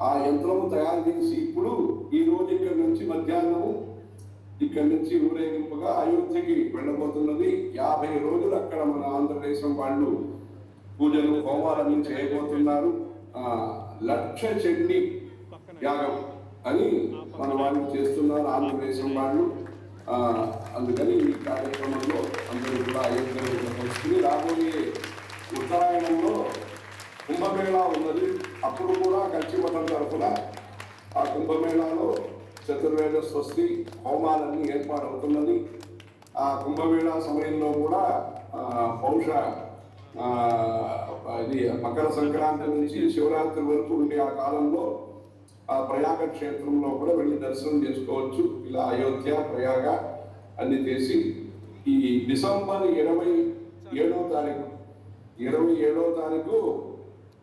ఆ యంత్రము తయారు చేసి ఇప్పుడు ఈ రోజు ఇక్కడ నుంచి మధ్యాహ్నము ఇక్కడ నుంచి ఊరేగింపుగా అయోధ్యకి వెళ్ళబోతున్నది. యాభై రోజులు అక్కడ మన ఆంధ్రదేశం వాళ్ళు పూజలు హోమాలను చేయబోతున్నారు. ఆ లక్ష చెండి యాగం అని మన వాళ్ళు చేస్తున్నారు ఆంధ్రదేశం వాళ్ళు. ఆ, అందుకని ఈ కార్యక్రమంలో అందరూ కూడా అయోధ్యలో వస్తుంది రాబోయే ఉత్తరాయణంలో కుంభమేళా ఉన్నది. అప్పుడు కూడా కంచిమఠం తరఫున ఆ కుంభమేళాలో చతుర్వేద స్వస్తి హోమాలన్నీ ఏర్పాటవుతున్నది. ఆ కుంభమేళా సమయంలో కూడా బహుశ ఇది మకర సంక్రాంతి నుంచి శివరాత్రి వరకు ఉండే ఆ కాలంలో ఆ ప్రయాగ క్షేత్రంలో కూడా వెళ్ళి దర్శనం చేసుకోవచ్చు. ఇలా అయోధ్య ప్రయాగ అన్ని చేసి ఈ డిసెంబర్ ఇరవై ఏడో తారీఖు ఇరవై ఏడో తారీఖు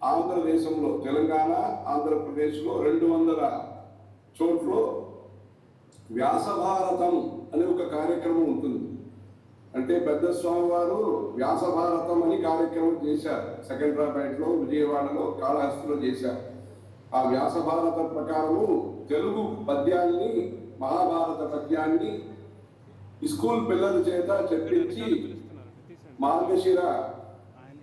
ఆంధ్రదేశంలో తెలంగాణ ఆంధ్రప్రదేశ్లో రెండు వందల చోట్ల వ్యాసభారతం అనే ఒక కార్యక్రమం ఉంటుంది. అంటే పెద్ద స్వామి వారు వ్యాస భారతం అని కార్యక్రమం చేశారు. సెకండ్రాపేటలో విజయవాడలో కాళహస్తిలో చేశారు. ఆ వ్యాసభారత ప్రకారము తెలుగు పద్యాన్ని మహాభారత పద్యాన్ని స్కూల్ పిల్లల చేత చెప్పించి మార్గశిర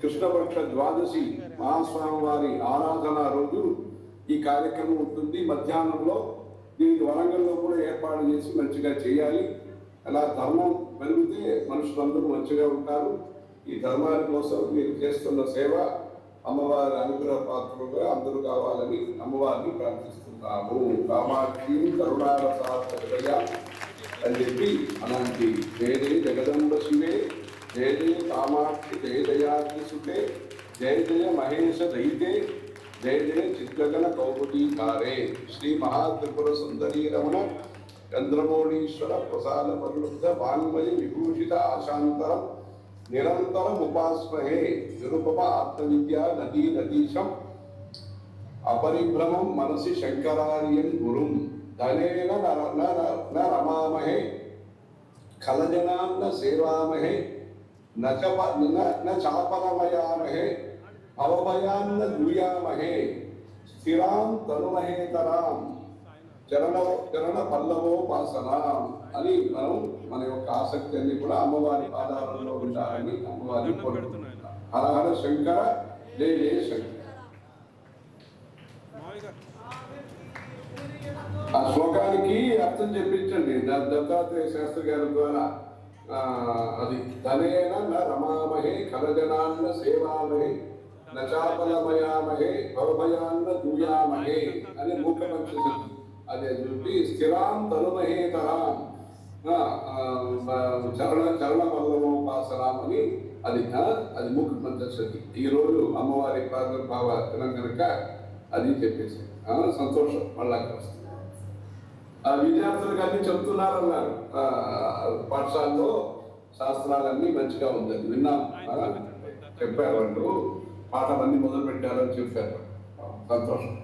కృష్ణపక్ష ద్వాదశి మహాస్వామి వారి ఆరాధన రోజు ఈ కార్యక్రమం ఉంటుంది. మధ్యాహ్నంలో దీనికి వరంగల్లో కూడా ఏర్పాటు చేసి మంచిగా చేయాలి. అలా ధర్మం పెరిగితే మనుషులందరూ మంచిగా ఉంటారు. ఈ ధర్మాని కోసం మీరు చేస్తున్న సేవ అమ్మవారి అనుగ్రహ పాత్రలుగా అందరూ కావాలని అమ్మవారిని ప్రార్థిస్తున్నాము. కామాక్షి కరుణారసాయ అని చెప్పి అలాంటి వేరే జగదంబ శివే. जय जय कामाक्षी, जय दयाद्रि सुखे जय जय महेश दैते जय जय चित्रगण कारे श्री महात्रिपुर सुंदरी रमण चंद्रमोणीश्वर प्रसाद परिवृद्ध वान्मयि विभूषिता शांतरम निरंतर उपास्महे निरुपमा आत्मविद्या नदी नदीशम, अपरिभ्रमं मनसि शंकरार्यं गुरुं धनेन न रमामहे खलजनां न सेवामहे ప- న- న చాపరమయామహే అవభయాన్న దూయామహే స్థిరాం తనుమహేతరాం చరణ చరణ పల్లవోపాసన అని మనం మన యొక్క ఆసక్తి అన్ని కూడా అమ్మవారి ఉంటారని అమ్మవారిని కోరుకుంటున్నాం. హర హర శంకర జయ జయ శంకర. ఆ శ్లోకానికి అర్థం చెప్పించండి. దత్తాత్రేయ శాస్త్రి గారి ద్వారా అది ధనేన న రమామహే కలజనాన్న సేవామహే నచాపలమయామహే భవభయాన్న దూయామహే అని మూకపక్ష అదే చెప్పి స్థిరాం తనుమహేతరాం. ఆ, ఆ, చరణ చరణ పల్లవోపాసనాం అని అది అది ముఖ్య పంచశతి ఈ రోజు అమ్మవారి ప్రాదుర్భావ దినం కనుక అది చెప్పేసి సంతోషం. మళ్ళా వస్తుంది విద్యార్థులకు అన్ని చెప్తున్నారు అన్నారు పాఠశాలలో శాస్త్రాలన్నీ మంచిగా ఉందని. విన్నాం. చెప్పారు వాళ్ళు. అన్ని మొదలు పెట్టారని చెప్పారు సంతోషం.